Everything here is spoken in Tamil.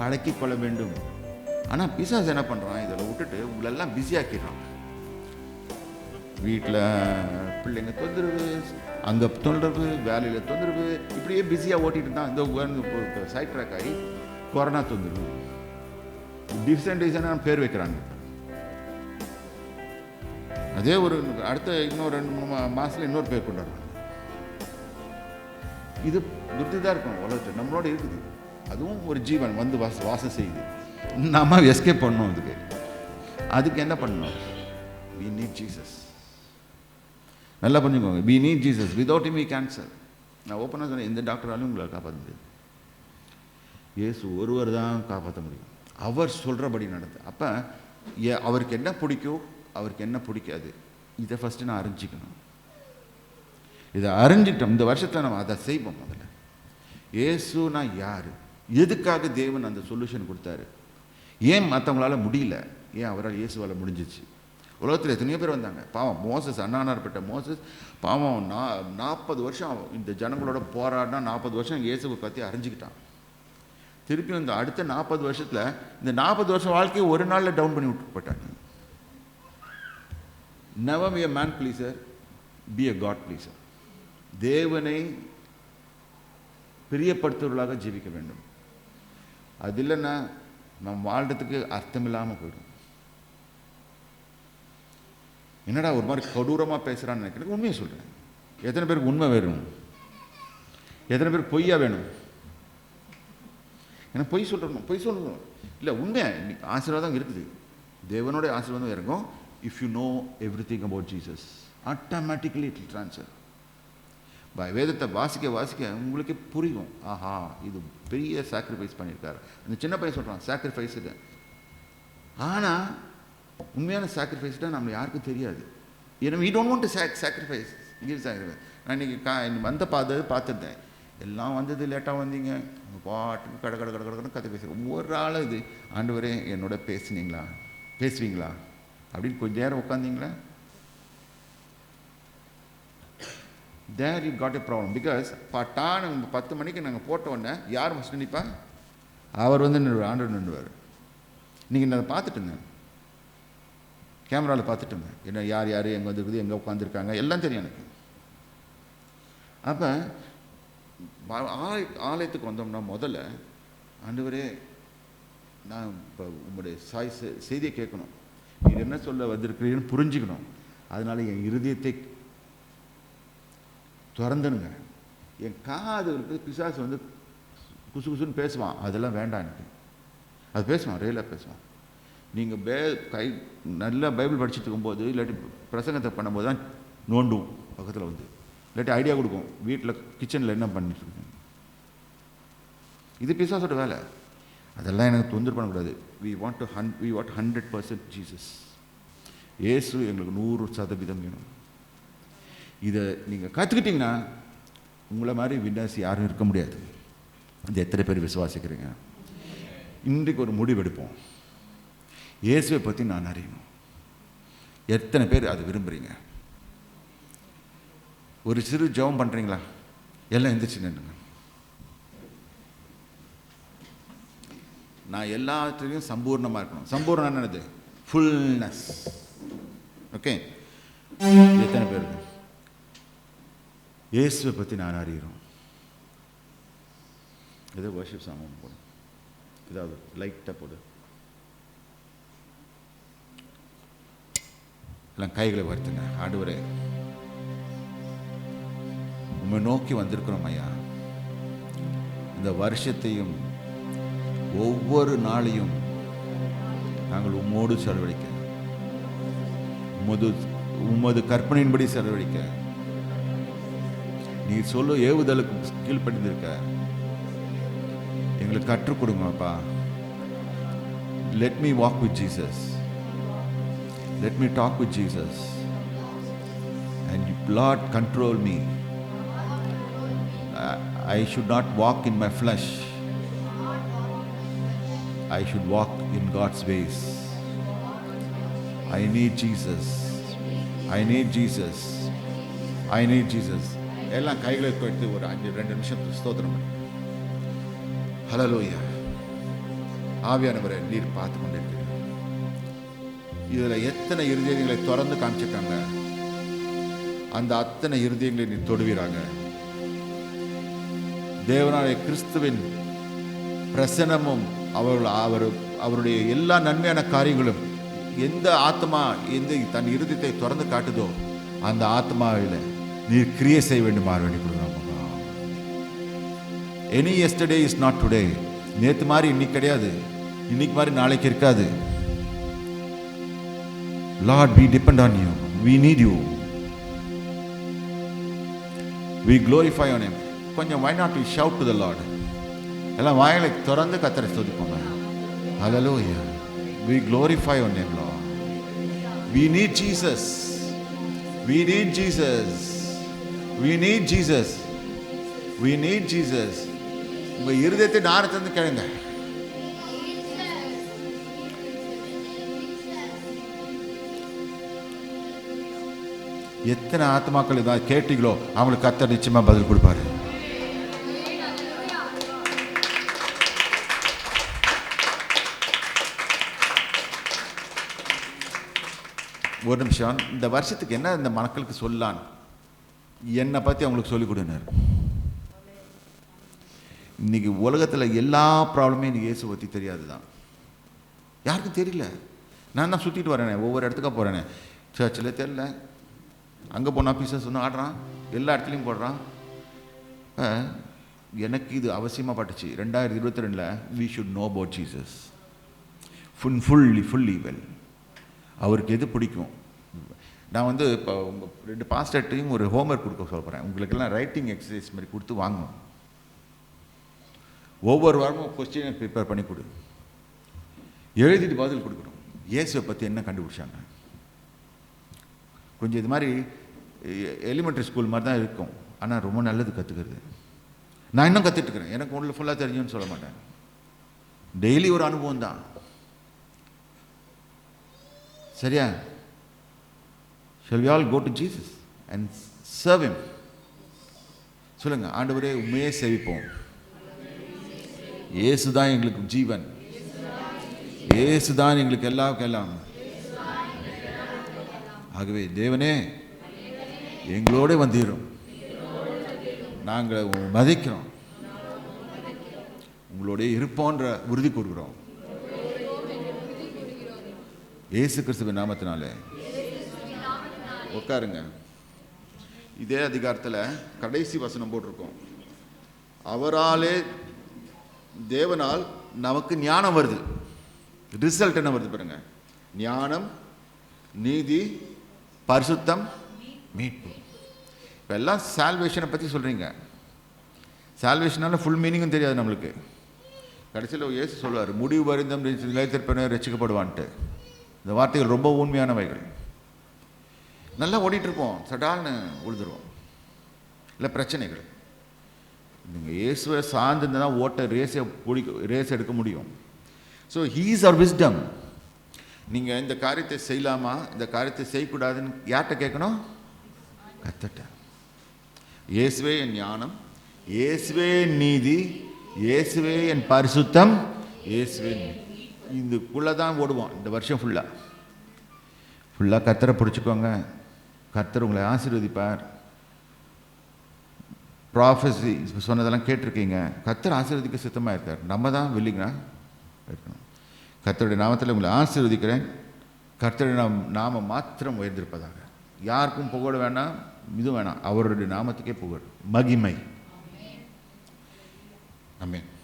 பழக்கி கொள்ள வேண்டும். ஆனால் பிசாஸ் என்ன பண்ணுறான் இதில் விட்டுட்டு உங்களெல்லாம் பிஸியாக்கிடுறான் வீட்டில் பிள்ளைங்க தொந்தரவு அங்கே தொந்தரவு வேலையில் தொந்தரவு இப்படியே பிஸியாக ஓட்டிகிட்டு தான் இந்த சைட் ட்ராக் ஆகி கொரோனா தொந்தரவு. டிஃப்ரெண்ட் டிசைனாக பேர் வைக்கிறாங்க. அதே ஒரு அடுத்த இன்னொரு ரெண்டு மூணு மா மாதத்தில் இன்னொரு பேர் கொண்டாடுறாங்க. இது புத்தி தான் இருக்கும் உலகத்தில் நம்மளோட இருக்குது. அதுவும் ஒரு ஜீவன் வந்து வாச வாசம் செய்யுது. நாம் எஸ்கேப் பண்ணணும் அதுக்கு. அதுக்கு என்ன பண்ணணும்? வி நீட் ஜீசஸ் நல்லா புரிஞ்சுக்கோங்க. We need Jesus without him we cancer நான் ஓப்பனாக சொன்னேன் எந்த டாக்டராலையும் உங்களை காப்பாற்ற முடியாது. இயேசு ஒருவர் தான் காப்பாற்ற முடியும். அவர் சொல்கிறபடி நடந்து அப்போ அவருக்கு என்ன பிடிக்கும் அவருக்கு என்ன பிடிக்காது. இதை ஃபஸ்ட்டு நான் அறிஞ்சிக்கணும். இதை அறிஞ்சிட்டோம். இந்த வருஷத்தில் நம்ம அதை செய்வோம் முதல்ல. இயேசுனா யார்? எதுக்காக தேவன் அந்த சொல்யூஷன் கொடுத்தாரு? ஏன் மற்றவங்களால முடியல? ஏன் அவரால் இயேசுவால் முடிஞ்சிச்சு? உலகத்தில் எத்தனையோ பேர் வந்தாங்க. பாவம் மோசஸ் அண்ணானார்பட்ட மோசஸ் பாவம் நா நாற்பது வருஷம் இந்த ஜனங்களோட போராடினா நாற்பது வருஷம் இயேசுவை பற்றி அறிஞ்சிக்கிட்டான். திருப்பி இந்த அடுத்த நாற்பது வருஷத்தில் இந்த நாற்பது வருஷம் வாழ்க்கையை ஒரு நாளில் டவுன் பண்ணி விட்டுப்பட்டாங்க never be a man pleaser be a God pleaser தேவனை பிரியப்படுத்துவர்களாக ஜீவிக்க வேண்டும். அது இல்லைன்னா நம்ம வாழ்கிறதுக்கு அர்த்தம் இல்லாமல் போயிடும். என்னடா ஒரு மாதிரி கொடூரமாக பேசுகிறான்னு நினைக்கிறேன் உண்மையை சொல்கிறேன் எத்தனை பேருக்கு உண்மை வேணும்? எத்தனை பேர் பொய்யா வேணும்? ஏன்னா பொய் சொல்கிறோம் பொய் சொல்லணும் இல்லை உண்மை. இன்றைக்கி ஆசீர்வாதம் இருக்குது. தேவனுடைய ஆசீர்வாதம் இறங்கும். If you know everything about Jesus automatically it transfer வேதத்தை வாசிக்க வாசிக்க உங்களுக்கே புரியும். ஆஹா இது பெரிய சாக்ரிஃபைஸ் பண்ணியிருக்காரு. அந்த சின்ன பையன் சொல்கிறான் சாக்ரிஃபைஸுக்கு ஆனால் உண்மையான சாக்ரிஃபைஸ் நம்ம யாருக்கும் தெரியாது. ஏன்னா we don't want to sac இங்கே சாக்ரிஃபைஸ் நான் இன்னைக்கு கா இன்னைக்கு வந்த பார்த்தது பார்த்துருந்தேன் எல்லாம் வந்தது லேட்டாக வந்தீங்க. உங்கள் பாட்டுக்கு கட கட கட கடை கதை பேசுகிறேன் ஒவ்வொரு ஆள் இது ஆண்டு வரையும் என்னோட பேசுனீங்களா? பேசுவீங்களா? அப்படின்னு கொஞ்ச நேரம் உட்காந்தீங்களா? There you got a problem because பட்டான பத்து மணிக்கு நாங்கள் போட்ட உடனே யார் ஃபஸ்ட்டு நிற்பா அவர் வந்து நின்றுவார் ஆண்டவர் நின்றுவார். நீங்கள் நான் பார்த்துட்டுங்க. கேமராவில் பார்த்துட்டுங்க. என்ன யார் யார் எங்கே வந்துருக்குது எங்கே உட்காந்துருக்காங்க எல்லாம் தெரியும் எனக்கு. அப்போ ஆலய ஆலயத்துக்கு வந்தோம்னா முதல்ல ஆண்டவரே நான் இப்போ உங்களுடைய சாய் செ- செய்தியை கேட்கணும். நீங்கள் என்ன சொல்ல வந்திருக்கிறீங்கன்னு புரிஞ்சுக்கணும். அதனால் என் இருதயத்தை திறந்துனுங்க என் காது இருக்குது பிசாசு வந்து குசு குசுன்னு பேசுவான். அதெல்லாம் வேண்டாம் எனக்கு. அது பேசுவான் ரியலாக பேசுவான். நீங்கள் பே கை நல்லா பைபிள் படிச்சுட்டு இருக்கும்போது இல்லாட்டி பிரசங்கத்தை பண்ணும்போது தான் நோண்டும் பக்கத்தில் வந்து. இல்லாட்டி ஐடியா கொடுக்கும் வீட்டில் கிச்சனில் என்ன பண்ணிட்டுருக்கேன் இது பிசாசோட வேலை. அதெல்லாம் எனக்கு தொந்தரவு பண்ணக்கூடாது. We want to Han we want hundred percent Jesus ஏசு எங்களுக்கு நூறு சதவீதம் வேணும். இதை நீங்கள் கற்றுக்கிட்டிங்கன்னா உங்களை மாதிரி வின்னர்ஸ் யாரும் இருக்க முடியாது. இது எத்தனை பேர் விசுவாசிக்கிறீங்க? இன்றைக்கு ஒரு முடிவெடுப்போம் இயேசுவை பற்றி நான் அறியணும். எத்தனை பேர் அதை விரும்புகிறீங்க ஒரு சிறு ஜெபம் பண்ணுறீங்களா எல்லாம் எந்திரிச்சு நின்றுங்க நான் எல்லாத்துலேயும் சம்பூர்ணமாக இருக்கணும். சம்பூர்ணம் என்னது? ஃபுல்னஸ் ஓகே எத்தனை பேர்? இயேசுவை பற்றி நான் அறிகிறோம். ஏதோ வர்ஷிப் சாங் போடு. ஏதாவது லைட்டாக போடு. எல்லாம் கைகளை வருத்துங்க ஆடுவரே உம்மை நோக்கி வந்திருக்கிறோம் ஐயா. இந்த வருஷத்தையும் ஒவ்வொரு நாளையும் நாங்கள் உம்மோடு செலவழிக்க. உமது உமது கற்பனையின்படி செலவழிக்க. நீ சொல்ல ஏவுதலுக்கு கீழ்ப்படிந்திருக்க. எங்களுக்கு கற்றுக் கொடுங்கப்பா. Let me walk with Jesus let me talk with Jesus and you plot control me I should not walk in my flesh I should walk in God's ways I need Jesus I need Jesus I need Jesus எல்லாம் கைகளை எடுத்து ஒரு அஞ்சு ரெண்டு நிமிஷம் ஸ்தோத்திரம் ஹலலோயா ஆவியானவரை நீர் பார்த்து கொண்டிருக்கிறீர் இதுல எத்தனை இருதயங்களை திறந்து காமிச்சிருக்காங்க? அந்த அத்தனை இருதயங்களை நீ தொடுவீராங்க தேவனாய கிறிஸ்துவின் பிரசனமும் அவர்கள் அவர் அவருடைய எல்லா நன்மையான காரியங்களும் எந்த ஆத்மா எந்த தன் இருதயத்தை திறந்து காட்டுதோ அந்த ஆத்மாவில் நீர் கிரியை செய்ய வேண்டுமாறு வேண்டிக்கொள்கிறோம் any yesterday is not today நேற்று மாதிரி இன்னைக்கு கிடையாது இன்னைக்கு மாதிரி நாளைக்கு இருக்காது Lord we depend on you we need you we glorify on him கொஞ்சம் why not we shout to the Lord எல்லாம் வாயிலை திறந்து கத்தரை சொல்லிப்போங்க ஹலோ ஐயா we glorify on him law we need Jesus we need Jesus we need Jesus we need Jesus உங்கள் இருதயத்தை நார தந்து கேளுங்க. எத்தனை ஆத்மாக்கள் இதாக கேட்டீங்களோ அவங்களுக்கு கத்த நிச்சயமாக பதில் கொடுப்பாரு. ஒரு நிமிஷம் இந்த வருஷத்துக்கு என்ன இந்த மக்களுக்கு சொல்லான்னு என்னை பற்றி அவங்களுக்கு சொல்லிக் கொடுனார் இன்றைக்கி உலகத்தில் எல்லா ப்ராப்ளமே இன்றைக்கி இயேசு பற்றி தெரியாது தான் யாருக்கும் தெரியல. நான் தான் சுற்றிட்டு வரேனே ஒவ்வொரு இடத்துக்கா போகிறேனே சர்ச்சில் தெரில அங்கே போனால் பீசஸ் ஒன்று ஆடுறான். எல்லா இடத்துலையும் போடுறான். எனக்கு இது அவசியமாக பட்டுச்சு. ரெண்டாயிரத்தி இருபத்தி ரெண்டில் we should know about Jesus full fully fully well அவருக்கு எது பிடிக்கும்? நான் வந்து இப்போ உங்கள் ரெண்டு பாஸ்டர்ட்டையும் ஒரு ஹோம்ஒர்க் கொடுக்க சொல்ல போகிறேன் உங்களுக்கெல்லாம் ரைட்டிங் எக்ஸசைஸ் மாதிரி கொடுத்து வாங்கணும். ஒவ்வொரு வாரமும் கொஸ்டினை ப்ரிப்பேர் பண்ணி கொடு. எழுதிட்டு பதில் கொடுக்கணும். இயேசுவை பற்றி என்ன கண்டுபிடிச்சாங்க? கொஞ்சம் இது மாதிரி எலிமெண்ட்ரி ஸ்கூல் மாதிரி தான் இருக்கும். ஆனால் ரொம்ப நல்லது கற்றுக்கிறது நான் இன்னும் கற்றுட்டுருக்கிறேன் எனக்கு ஒன்றில் ஃபுல்லாக தெரிஞ்சுன்னு சொல்ல மாட்டேன். டெய்லி ஒரு அனுபவம் தான் சரியா? Shall we all go to Jesus and serve him சொல்லுங்க ஆண்டவரே உண்மையே சேவிப்போம். இயேசு தான் எங்களுக்கு ஜீவன். இயேசு தான் எங்களுக்கு எல்லாம் எல்லாம் ஆகவே தேவனே எங்களோட வந்தீரும். நாங்கள் மதிக்கிறோம். உங்களோட இருப்போன்ற உறுதி கூறுகிறோம். இயேசு கிறிஸ்துவின் நாமத்தினாலே. உட்காருங்க. இதே அதிகாரத்தில் கடைசி வசனம் போட்டிருக்கோம். அவராலே தேவனால் நமக்கு ஞானம் வருது. ரிசல்ட் என்ன வருது பாருங்க. ஞானம் நீதி பரிசுத்தம் மீட்பு. இப்போ எல்லாம் சால்வேஷனை பற்றி சொல்கிறீங்க சால்வேஷனால ஃபுல் மீனிங்கும் தெரியாது நம்மளுக்கு. கடைசியில் இயேசு சொல்வார் முடிவு வருந்தம் நிலைத்திருப்பன ரசிக்கப்படுவான்ட்டு. இந்த வார்த்தைகள் ரொம்ப உண்மையானவைகள் நல்லா ஓடிட்டுருப்போம். சடால்னு உழுதுருவோம். இல்லை பிரச்சனைகள். நீங்கள் இயேசுவை சார்ந்திருந்தா ஓட்ட ரேஸை பிடிக்க ரேஸ் எடுக்க முடியும். ஸோ ஹீஸ் ஆர் விஸ்டம் நீங்கள் இந்த காரியத்தை செய்யலாமா? இந்த காரியத்தை செய்யக்கூடாதுன்னு யார்கிட்ட கேட்கணும்? கத்தட்ட இயேசுவே என் ஞானம். இயேசுவே என் நீதி. இயேசுவே என் பரிசுத்தம். இயேசுவே இதுக்குள்ளே தான் ஓடுவோம். இந்த வருஷம் ஃபுல்லாக ஃபுல்லாக கத்தரை பிடிச்சிக்கோங்க. கத்தர் உங்களை ஆசீர்வதிப்பார். ப்ராஃபஸி சொன்னதெல்லாம் கேட்டிருக்கீங்க. கத்தர் ஆசீர்வதிக்க சித்தமாக இருக்கார். நம்ம தான் வில்லிங்கா இருக்கணும். கர்த்தருடைய நாமத்தில் உங்களை ஆசீர்வதிக்கிறேன். கர்த்தருடைய நாம் நாம மாத்திரம் உயர்ந்திருப்பதாக. யாருக்கும் புகழ வேணாம் இது வேணாம். அவருடைய நாமத்துக்கே புகழ். மகிமை. ஆமென்.